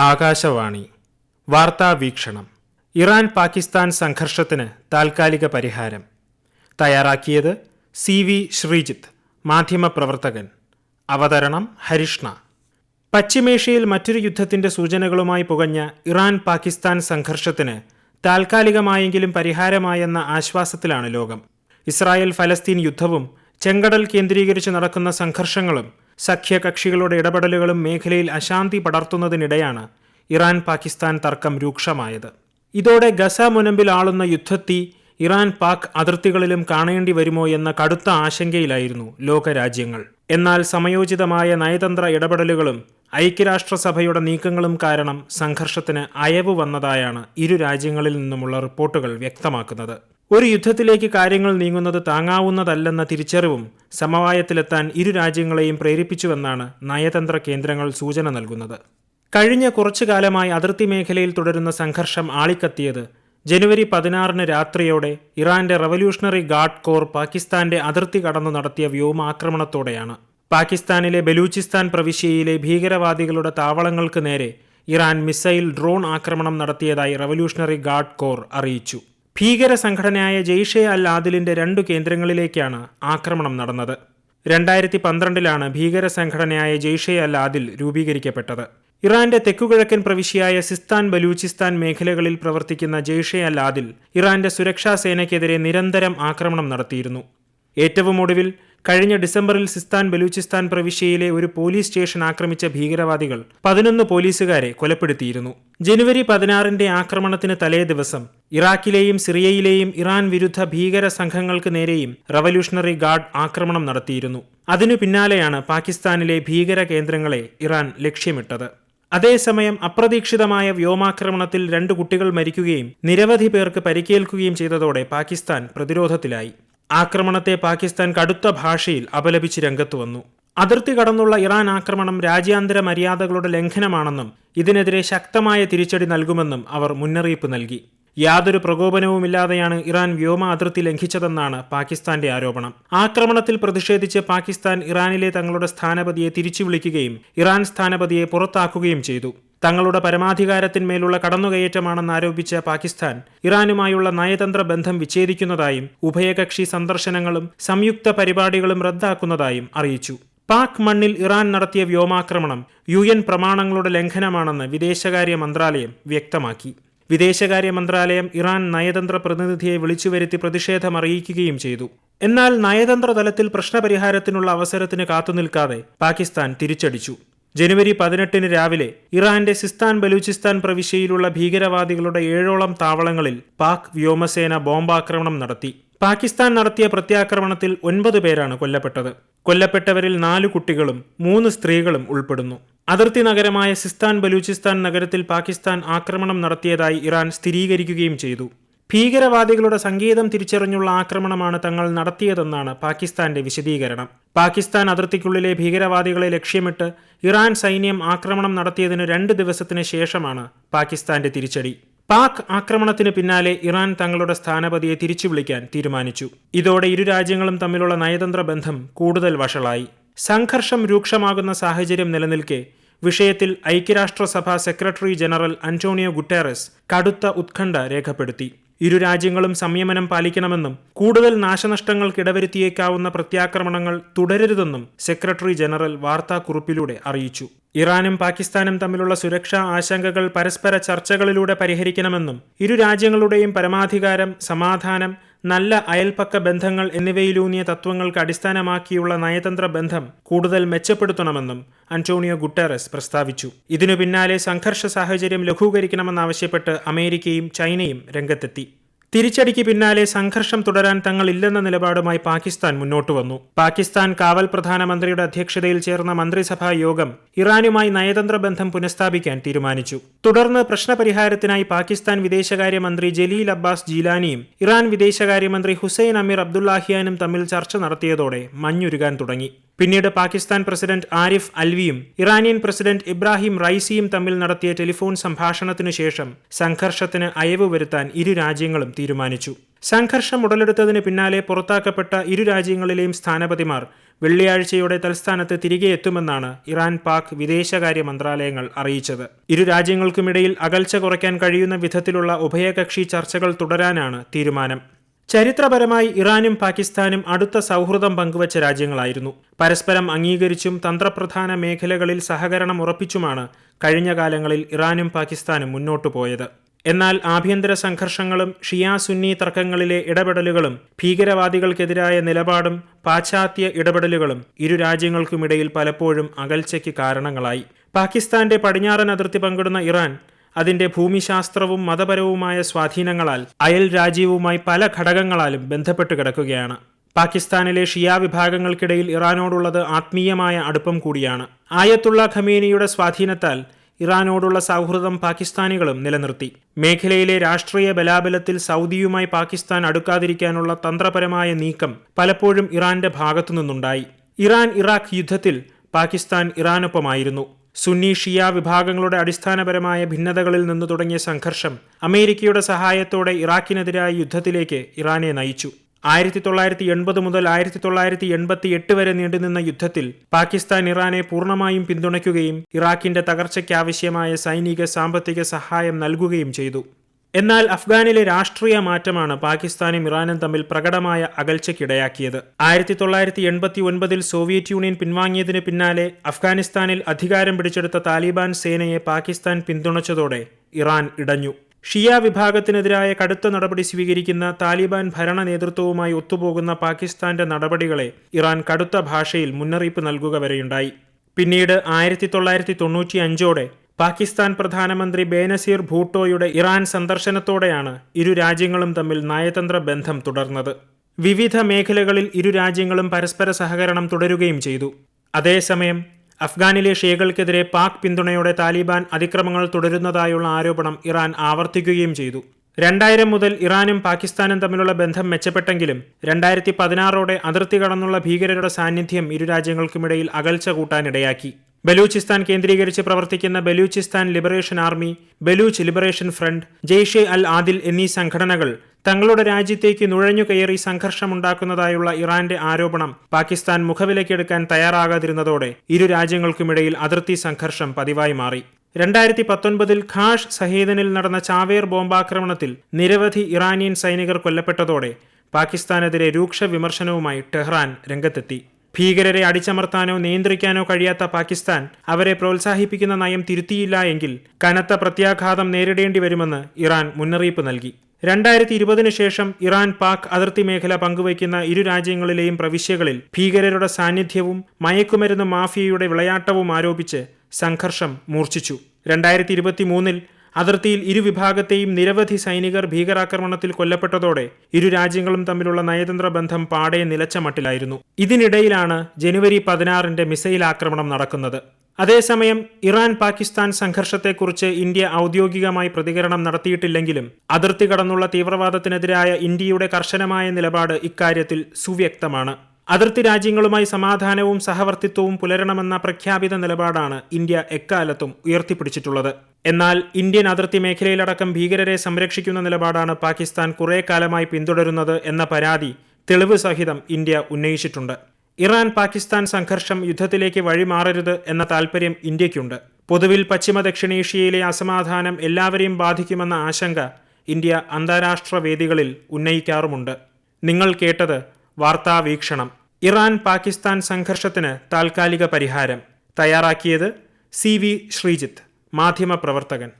ആകാശവാണി. വാർത്താ വീക്ഷണം. ഇറാൻ പാകിസ്ഥാൻ സംഘർഷത്തിന് താൽക്കാലിക പരിഹാരം. തയ്യാറാക്കിയത് സി വി ശ്രീജിത്ത് മാധ്യമപ്രവർത്തകൻ അവതരണം ഹരിഷ്ണ. പശ്ചിമേഷ്യയിൽ മറ്റൊരു യുദ്ധത്തിന്റെ സൂചനകളുമായി പുകഞ്ഞ ഇറാൻ പാകിസ്ഥാൻ സംഘർഷത്തിന് താൽക്കാലികമായെങ്കിലും പരിഹാരമായെന്ന ആശ്വാസത്തിലാണ് ലോകം. ഇസ്രായേൽ ഫലസ്തീൻ യുദ്ധവും ചെങ്കടൽ കേന്ദ്രീകരിച്ച് നടക്കുന്ന സംഘർഷങ്ങളും സഖ്യകക്ഷികളുടെ ഇടപെടലുകളും മേഖലയിൽ അശാന്തി പടർത്തുന്നതിനിടെയാണ് ഇറാൻ പാകിസ്ഥാൻ തർക്കം രൂക്ഷമായത്. ഇതോടെ ഗസ മുനമ്പിൽ ആളുന്ന യുദ്ധത്തി ഇറാൻ പാക് അതിർത്തികളിലും കാണേണ്ടി വരുമോ എന്ന കടുത്ത ആശങ്കയിലായിരുന്നു ലോകരാജ്യങ്ങൾ. എന്നാൽ സമയോചിതമായ നയതന്ത്ര ഇടപെടലുകളും ഐക്യരാഷ്ട്രസഭയുടെ നീക്കങ്ങളും കാരണം സംഘർഷത്തിന് അയവ് വന്നതായാണ് ഇരു രാജ്യങ്ങളിൽ നിന്നുമുള്ള റിപ്പോർട്ടുകൾ വ്യക്തമാക്കുന്നത്. ഒരു യുദ്ധത്തിലേക്ക് കാര്യങ്ങൾ നീങ്ങുന്നത് താങ്ങാവുന്നതല്ലെന്ന തിരിച്ചറിവും സമവായത്തിലെത്താൻ ഇരു രാജ്യങ്ങളെയും പ്രേരിപ്പിച്ചുവെന്നാണ് നയതന്ത്ര കേന്ദ്രങ്ങൾ സൂചന നൽകുന്നത്. കഴിഞ്ഞ കുറച്ചു കാലമായി അതിർത്തി മേഖലയിൽ തുടരുന്ന സംഘർഷം ആളിക്കത്തിയത് ജനുവരി പതിനാറിന് രാത്രിയോടെ ഇറാന്റെ റവല്യൂഷണറി ഗാർഡ് കോർ പാകിസ്ഥാന്റെ അതിർത്തി കടന്നു നടത്തിയ വ്യോമാക്രമണത്തോടെയാണ്. പാകിസ്ഥാനിലെ ബലൂചിസ്ഥാൻ പ്രവിശ്യയിലെ ഭീകരവാദികളുടെ താവളങ്ങൾക്ക് നേരെ ഇറാൻ മിസൈൽ ഡ്രോൺ ആക്രമണം നടത്തിയതായി റവല്യൂഷണറി ഗാർഡ് കോർ അറിയിച്ചു. ഭീകര സംഘടനയായ ജെയ്ഷെ അൽ ആദിലിന്റെ രണ്ടു കേന്ദ്രങ്ങളിലേക്കാണ് ആക്രമണം നടന്നത്. രണ്ടായിരത്തി പന്ത്രണ്ടിലാണ് ഭീകര സംഘടനയായ ജെയ്ഷെ അൽ ആദിൽ രൂപീകരിക്കപ്പെട്ടത്. ഇറാന്റെ തെക്കുകിഴക്കൻ പ്രവിശ്യയായ സിസ്താൻ ബലൂചിസ്ഥാൻ മേഖലകളിൽ പ്രവർത്തിക്കുന്ന ജെയ്ഷെ അൽ ആദിൽ ഇറാന്റെ സുരക്ഷാ സേനയ്ക്കെതിരെ നിരന്തരം ആക്രമണം നടത്തിയിരുന്നു. ഏറ്റവും ഒടുവിൽ കഴിഞ്ഞ ഡിസംബറിൽ സിസ്താൻ ബലൂചിസ്ഥാൻ പ്രവിശ്യയിലെ ഒരു പോലീസ് സ്റ്റേഷൻ ആക്രമിച്ച ഭീകരവാദികൾ പതിനൊന്ന് പോലീസുകാരെ കൊലപ്പെടുത്തിയിരുന്നു. ജനുവരി പതിനാറിന്റെ ആക്രമണത്തിന് തലേ ദിവസം ഇറാഖിലെയും സിറിയയിലെയും ഇറാൻ വിരുദ്ധ ഭീകര സംഘങ്ങൾക്ക് നേരെയും റവല്യൂഷണറി ഗാർഡ് ആക്രമണം നടത്തിയിരുന്നു. അതിനു പിന്നാലെയാണ് പാകിസ്ഥാനിലെ ഭീകര കേന്ദ്രങ്ങളെ ഇറാൻ ലക്ഷ്യമിട്ടത്. അതേസമയം അപ്രതീക്ഷിതമായ വ്യോമാക്രമണത്തിൽ രണ്ട് കുട്ടികൾ മരിക്കുകയും നിരവധി പേർക്ക് പരിക്കേൽക്കുകയും ചെയ്തതോടെ പാകിസ്ഥാൻ പ്രതിരോധത്തിലായി. ആക്രമണത്തെ പാകിസ്ഥാൻ കടുത്ത ഭാഷയിൽ അപലപിച്ച് രംഗത്തു വന്നു. അതിർത്തി കടന്നുള്ള ഇറാൻ ആക്രമണം രാജ്യാന്തര മര്യാദകളുടെ ലംഘനമാണെന്നും ഇതിനെതിരെ ശക്തമായ തിരിച്ചടി നൽകുമെന്നും അവർ മുന്നറിയിപ്പ് നൽകി. യാതൊരു പ്രകോപനവുമില്ലാതെയാണ് ഇറാൻ വ്യോമ അതിർത്തി ലംഘിച്ചതെന്നാണ് പാകിസ്ഥാന്റെ ആരോപണം. ആക്രമണത്തിൽ പ്രതിഷേധിച്ച് പാകിസ്ഥാൻ ഇറാനിലെ തങ്ങളുടെ സ്ഥാനപതിയെ തിരിച്ചു വിളിക്കുകയും ഇറാൻ സ്ഥാനപതിയെ പുറത്താക്കുകയും ചെയ്തു. തങ്ങളുടെ പരമാധികാരത്തിന്മേലുള്ള കടന്നുകയറ്റമാണെന്ന് ആരോപിച്ച പാകിസ്ഥാൻ ഇറാനുമായുള്ള നയതന്ത്ര ബന്ധം വിച്ഛേദിക്കുന്നതായും ഉഭയകക്ഷി സന്ദർശനങ്ങളും സംയുക്ത പരിപാടികളും റദ്ദാക്കുന്നതായും അറിയിച്ചു. പാക് മണ്ണിൽ ഇറാൻ നടത്തിയ വ്യോമാക്രമണം യു എൻ പ്രമാണങ്ങളുടെ ലംഘനമാണെന്ന് വിദേശകാര്യ മന്ത്രാലയം വ്യക്തമാക്കി. വിദേശകാര്യ മന്ത്രാലയം ഇറാൻ നയതന്ത്ര പ്രതിനിധിയെ വിളിച്ചുവരുത്തി പ്രതിഷേധം അറിയിക്കുകയും ചെയ്തു. എന്നാൽ നയതന്ത്ര തലത്തിൽ പ്രശ്നപരിഹാരത്തിനുള്ള അവസരത്തിന് കാത്തുനിൽക്കാതെ പാകിസ്ഥാൻ തിരിച്ചടിച്ചു. ജനുവരി പതിനെട്ടിന് രാവിലെ ഇറാന്റെ സിസ്താൻ ബലൂചിസ്ഥാൻ പ്രവിശ്യയിലുള്ള ഭീകരവാദികളുടെ ഏഴോളം താവളങ്ങളിൽ പാക് വ്യോമസേന ബോംബാക്രമണം നടത്തി. പാകിസ്ഥാൻ നടത്തിയ പ്രത്യാക്രമണത്തിൽ ഒൻപത് പേരാണ് കൊല്ലപ്പെട്ടത്. കൊല്ലപ്പെട്ടവരിൽ നാലു കുട്ടികളും മൂന്ന് സ്ത്രീകളും ഉൾപ്പെടുന്നു. അതിർത്തി നഗരമായ സിസ്താൻ ബലൂചിസ്ഥാൻ നഗരത്തിൽ പാകിസ്ഥാൻ ആക്രമണം നടത്തിയതായി ഇറാൻ സ്ഥിരീകരിക്കുകയും ചെയ്തു. ഭീകരവാദികളുടെ സംഗീതം തിരിച്ചറിഞ്ഞുള്ള ആക്രമണമാണ് തങ്ങൾ നടത്തിയതെന്നാണ് പാകിസ്ഥാന്റെ വിശദീകരണം. പാകിസ്ഥാൻ അതിർത്തിക്കുള്ളിലെ ഭീകരവാദികളെ ലക്ഷ്യമിട്ട് ഇറാൻ സൈന്യം ആക്രമണം നടത്തിയതിന് രണ്ട് ദിവസത്തിന് ശേഷമാണ് പാകിസ്ഥാന്റെ തിരിച്ചടി. പാക് ആക്രമണത്തിന് പിന്നാലെ ഇറാൻ തങ്ങളുടെ സ്ഥാനപതിയെ തിരിച്ചു വിളിക്കാൻ തീരുമാനിച്ചു. ഇതോടെ ഇരു രാജ്യങ്ങളും തമ്മിലുള്ള നയതന്ത്ര ബന്ധം കൂടുതൽ വഷളായി. സംഘർഷം രൂക്ഷമാകുന്ന സാഹചര്യം നിലനിൽക്കെ വിഷയത്തിൽ ഐക്യരാഷ്ട്രസഭ സെക്രട്ടറി ജനറൽ അന്റോണിയോ ഗുട്ടേറസ് കടുത്ത ഉത്കണ്ഠ രേഖപ്പെടുത്തി. ഇരു രാജ്യങ്ങളും സംയമനം പാലിക്കണമെന്നും കൂടുതൽ നാശനഷ്ടങ്ങൾക്കിടവരുത്തിയേക്കാവുന്ന പ്രത്യാക്രമണങ്ങൾ തുടരരുതെന്നും സെക്രട്ടറി ജനറൽ വാർത്താക്കുറിപ്പിലൂടെ അറിയിച്ചു. ഇറാനും പാകിസ്ഥാനും തമ്മിലുള്ള സുരക്ഷാ ആശങ്കകൾ പരസ്പര ചർച്ചകളിലൂടെ പരിഹരിക്കണമെന്നും ഇരു രാജ്യങ്ങളുടെയും പരമാധികാരം സമാധാനം നല്ല അയൽപക്ക ബന്ധങ്ങൾ എന്നിവയിലൂന്നിയ തത്വങ്ങൾക്ക് അടിസ്ഥാനമാക്കിയുള്ള നയതന്ത്ര ബന്ധം കൂടുതൽ മെച്ചപ്പെടുത്തണമെന്നും അന്റോണിയോ ഗുട്ടറസ് പ്രസ്താവിച്ചു. ഇതിനു പിന്നാലെ സംഘർഷ സാഹചര്യം ലഘൂകരിക്കണമെന്നാവശ്യപ്പെട്ട് അമേരിക്കയും ചൈനയും രംഗത്തെത്തി. തിരിച്ചടിക്ക് പിന്നാലെ സംഘർഷം തുടരാൻ തങ്ങൾ ഇല്ലെന്ന നിലപാടുമായി പാകിസ്ഥാൻ മുന്നോട്ട് വന്നു. പാകിസ്ഥാൻ കാവൽ പ്രധാനമന്ത്രിയുടെ അധ്യക്ഷതയിൽ ചേർന്ന മന്ത്രിസഭാ യോഗം ഇറാനുമായി നയതന്ത്ര ബന്ധം പുനഃസ്ഥാപിക്കാൻ തീരുമാനിച്ചു. തുടർന്ന് പ്രശ്നപരിഹാരത്തിനായി പാകിസ്ഥാൻ വിദേശകാര്യമന്ത്രി ജലീൽ അബ്ബാസ് ജീലാനിയും ഇറാൻ വിദേശകാര്യമന്ത്രി ഹുസൈൻ അമീർ അബ്ദുല്ലാഹിയാനും തമ്മിൽ ചർച്ച നടത്തിയതോടെ മഞ്ഞുരുകാൻ തുടങ്ങി. പിന്നീട് പാകിസ്ഥാൻ പ്രസിഡന്റ് ആരിഫ് അൽവിയും ഇറാനിയൻ പ്രസിഡന്റ് ഇബ്രാഹിം റൈസിയും തമ്മിൽ നടത്തിയ ടെലിഫോൺ സംഭാഷണത്തിനു ശേഷം സംഘർഷത്തിന് അയവ് വരുത്താൻ ഇരു രാജ്യങ്ങളും തീരുമാനിച്ചു. സംഘർഷം ഉടലെടുത്തതിന് പിന്നാലെ പുറത്താക്കപ്പെട്ട ഇരു രാജ്യങ്ങളിലെയും സ്ഥാനപതിമാർ വെള്ളിയാഴ്ചയോടെ തൽസ്ഥാനത്ത് തിരികെ എത്തുമെന്നാണ് ഇറാൻ പാക് വിദേശകാര്യ മന്ത്രാലയങ്ങൾ അറിയിച്ചത്. ഇരു രാജ്യങ്ങൾക്കുമിടയിൽ അകൽച്ച കുറയ്ക്കാൻ കഴിയുന്ന വിധത്തിലുള്ള ഉഭയകക്ഷി ചർച്ചകൾ തുടരാനാണ് തീരുമാനം. ചരിത്രപരമായി ഇറാനും പാകിസ്ഥാനും അടുത്ത സൗഹൃദം പങ്കുവച്ച രാജ്യങ്ങളായിരുന്നു. പരസ്പരം അംഗീകരിച്ചും തന്ത്രപ്രധാന മേഖലകളിൽ സഹകരണം ഉറപ്പിച്ചുമാണ് കഴിഞ്ഞ കാലങ്ങളിൽ ഇറാനും പാകിസ്ഥാനും മുന്നോട്ടു പോയത്. എന്നാൽ ആഭ്യന്തര സംഘർഷങ്ങളും ഷിയാ സുന്നി തർക്കങ്ങളിലെ ഇടപെടലുകളും ഭീകരവാദികൾക്കെതിരായ നിലപാടും പാശ്ചാത്യ ഇടപെടലുകളും ഇരു രാജ്യങ്ങൾക്കുമിടയിൽ പലപ്പോഴും അകൽച്ചയ്ക്ക് കാരണങ്ങളായി. പാകിസ്ഥാന്റെ പടിഞ്ഞാറൻ അതിർത്തി പങ്കിടുന്ന ഇറാൻ അതിന്റെ ഭൂമിശാസ്ത്രവും മതപരവുമായ സ്വാധീനങ്ങളാൽ അയൽ രാജ്യവുമായി പല ഘടകങ്ങളാലും ബന്ധപ്പെട്ട് കിടക്കുകയാണ്. പാകിസ്ഥാനിലെ ഷിയ വിഭാഗങ്ങൾക്കിടയിൽ ഇറാനോടുള്ളത് ആത്മീയമായ അടുപ്പം കൂടിയാണ്. ആയത്തുള്ള ഖമീനിയുടെ സ്വാധീനത്താൽ ഇറാനോടുള്ള സൗഹൃദം പാകിസ്ഥാനികളും നിലനിർത്തി. മേഖലയിലെ രാഷ്ട്രീയ ബലാബലത്തിൽ സൗദിയുമായി പാകിസ്ഥാൻ അടുക്കാതിരിക്കാനുള്ള തന്ത്രപരമായ നീക്കം പലപ്പോഴും ഇറാന്റെ ഭാഗത്തുനിന്നുണ്ടായി. ഇറാൻ ഇറാഖ് യുദ്ധത്തിൽ പാകിസ്ഥാൻ ഇറാനൊപ്പമായിരുന്നു. സുന്നി വിഭാഗങ്ങളുടെ അടിസ്ഥാനപരമായ ഭിന്നതകളിൽ നിന്ന് തുടങ്ങിയ സംഘർഷം അമേരിക്കയുടെ സഹായത്തോടെ ഇറാഖിനെതിരായ യുദ്ധത്തിലേക്ക് ഇറാനെ നയിച്ചു. ആയിരത്തി തൊള്ളായിരത്തി എൺപത് മുതൽ ആയിരത്തി തൊള്ളായിരത്തി എൺപത്തി എട്ട് വരെ നീണ്ടുനിന്ന യുദ്ധത്തിൽ പാകിസ്ഥാൻ ഇറാനെ പൂർണമായും പിന്തുണയ്ക്കുകയും ഇറാഖിന്റെ തകർച്ചയ്ക്കാവശ്യമായ സൈനിക സാമ്പത്തിക സഹായം നൽകുകയും ചെയ്തു. എന്നാൽ അഫ്ഗാനിലെ രാഷ്ട്രീയ മാറ്റമാണ് പാകിസ്ഥാനും ഇറാനും തമ്മിൽ പ്രകടമായ അകൽച്ചയ്ക്കിടയാക്കിയത്. ആയിരത്തി തൊള്ളായിരത്തി എൺപത്തി ഒൻപതിൽ സോവിയറ്റ് യൂണിയൻ പിൻവാങ്ങിയതിന് പിന്നാലെ അഫ്ഗാനിസ്ഥാനിൽ അധികാരം പിടിച്ചെടുത്ത താലിബാൻ സേനയെ പാകിസ്ഥാൻ പിന്തുണച്ചതോടെ ഇറാൻ ഇടഞ്ഞു. ഷിയ വിഭാഗത്തിനെതിരായ കടുത്ത നടപടി സ്വീകരിക്കുന്ന താലിബാൻ ഭരണ നേതൃത്വവുമായി ഒത്തുപോകുന്ന പാകിസ്ഥാന്റെ നടപടികളെ ഇറാൻ കടുത്ത ഭാഷയിൽ മുന്നറിയിപ്പ് നൽകുക വരെയുണ്ടായി. പിന്നീട് ആയിരത്തി തൊള്ളായിരത്തി തൊണ്ണൂറ്റി അഞ്ചോടെ പാകിസ്ഥാൻ പ്രധാനമന്ത്രി ബേനസീർ ഭൂട്ടോയുടെ ഇറാൻ സന്ദർശനത്തോടെയാണ് ഇരു രാജ്യങ്ങളും തമ്മിൽ നയതന്ത്ര ബന്ധം തുടർന്നത്. വിവിധ മേഖലകളിൽ ഇരു രാജ്യങ്ങളും പരസ്പര സഹകരണം തുടരുകയും ചെയ്തു. അതേസമയം അഫ്ഗാനിലെ ഷിയകൾക്കെതിരെ പാക് പിന്തുണയോടെ താലിബാൻ അതിക്രമങ്ങൾ തുടരുന്നതായുള്ള ആരോപണം ഇറാൻ ആവർത്തിക്കുകയും ചെയ്തു. രണ്ടായിരം മുതൽ ഇറാനും പാകിസ്ഥാനും തമ്മിലുള്ള ബന്ധം മെച്ചപ്പെട്ടെങ്കിലും രണ്ടായിരത്തി പതിനാറോടെ അതിർത്തി കടന്നുള്ള ഭീകരരുടെ സാന്നിധ്യം ഇരു രാജ്യങ്ങൾക്കുമിടയിൽ അകൽച്ച കൂട്ടാനിടയാക്കി. ബലൂചിസ്ഥാൻ കേന്ദ്രീകരിച്ച് പ്രവർത്തിക്കുന്ന Balochistan liberation army Baloch liberation front Jaish al Adl എന്നീ സംഘടനകൾ തങ്ങളുടെ രാജ്യത്തേക്ക് നുഴഞ്ഞു കയറി സംഘർഷമുണ്ടാക്കുന്നതായുള്ള ഇറാന്റെ ആരോപണം പാകിസ്ഥാൻ മുഖവിലക്കെടുക്കാൻ തയ്യാറാകാതിരുന്നതോടെ ഇരു രാജ്യങ്ങൾക്കുമിടയിൽ അതിർത്തി സംഘർഷം പതിവായി മാറി. രണ്ടായിരത്തി പത്തൊൻപതിൽ ഖാഷ് സഹീദനിൽ നടന്ന ചാവേർ ബോംബാക്രമണത്തിൽ നിരവധി ഇറാനിയൻ സൈനികർ കൊല്ലപ്പെട്ടതോടെ പാകിസ്ഥാനെതിരെ രൂക്ഷ വിമർശനവുമായി ടെഹ്റാൻ രംഗത്തെത്തി. ഭീകരരെ അടിച്ചമർത്താനോ നിയന്ത്രിക്കാനോ കഴിയാത്ത പാകിസ്ഥാൻ അവരെ പ്രോത്സാഹിപ്പിക്കുന്ന നയം തിരുത്തിയില്ല എങ്കിൽ കനത്ത പ്രത്യാഘാതം നേരിടേണ്ടി വരുമെന്ന് ഇറാൻ മുന്നറിയിപ്പ് നൽകി. രണ്ടായിരത്തി ഇരുപതിന് ശേഷം ഇറാൻ പാക് അതിർത്തി മേഖല പങ്കുവയ്ക്കുന്ന ഇരു രാജ്യങ്ങളിലെയും പ്രവിശ്യകളിൽ ഭീകരരുടെ സാന്നിധ്യവും മയക്കുമരുന്ന് മാഫിയയുടെ വിളയാട്ടവും ആരോപിച്ച് സംഘർഷം മൂർച്ഛിച്ചു. രണ്ടായിരത്തി ഇരുപത്തി മൂന്നിൽ അതിർത്തിയിൽ ഇരുവിഭാഗത്തെയും നിരവധി സൈനികർ ഭീകരാക്രമണത്തിൽ കൊല്ലപ്പെട്ടതോടെ ഇരു രാജ്യങ്ങളും തമ്മിലുള്ള നയതന്ത്ര ബന്ധം പാടെ നിലച്ച മട്ടിലായിരുന്നു. ഇതിനിടയിലാണ് ജനുവരി പതിനാറിന്റെ മിസൈൽ ആക്രമണം നടക്കുന്നത്. അതേസമയം ഇറാൻ പാകിസ്ഥാൻ സംഘർഷത്തെക്കുറിച്ച് ഇന്ത്യ ഔദ്യോഗികമായി പ്രതികരണം നടത്തിയിട്ടില്ലെങ്കിലും അതിർത്തി കടന്നുള്ള തീവ്രവാദത്തിനെതിരായ ഇന്ത്യയുടെ കർശനമായ നിലപാട് ഇക്കാര്യത്തിൽ സുവ്യക്തമാണ്. അതിർത്തി രാജ്യങ്ങളുമായി സമാധാനവും സഹവർത്തിത്വവും പുലരണമെന്ന പ്രഖ്യാപിത നിലപാടാണ് ഇന്ത്യ എക്കാലത്തും ഉയർത്തിപ്പിടിച്ചിട്ടുള്ളത്. എന്നാൽ ഇന്ത്യൻ അതിർത്തി മേഖലയിലടക്കം ഭീകരരെ സംരക്ഷിക്കുന്ന നിലപാടാണ് പാകിസ്ഥാൻ കുറെ കാലമായി പിന്തുടരുന്നത് എന്ന പരാതി തെളിവ് സഹിതം ഇന്ത്യ ഉന്നയിച്ചിട്ടുണ്ട്. ഇറാൻ പാകിസ്ഥാൻ സംഘർഷം യുദ്ധത്തിലേക്ക് വഴിമാറരുത് എന്ന താൽപ്പര്യം ഇന്ത്യയ്ക്കുണ്ട്. പൊതുവിൽ പശ്ചിമ ദക്ഷിണേഷ്യയിലെ അസമാധാനം എല്ലാവരെയും ബാധിക്കുമെന്ന ആശങ്ക ഇന്ത്യ അന്താരാഷ്ട്ര വേദികളിൽ ഉന്നയിക്കാറുമുണ്ട്. നിങ്ങൾ കേട്ടത് വാർത്താ വീക്ഷണം ഇറാൻ പാകിസ്ഥാൻ സംഘർഷത്തിന് താൽക്കാലിക പരിഹാരം തയ്യാറാക്കിയത് സി വി ശ്രീജിത്ത് മാധ്യമപ്രവർത്തകൻ.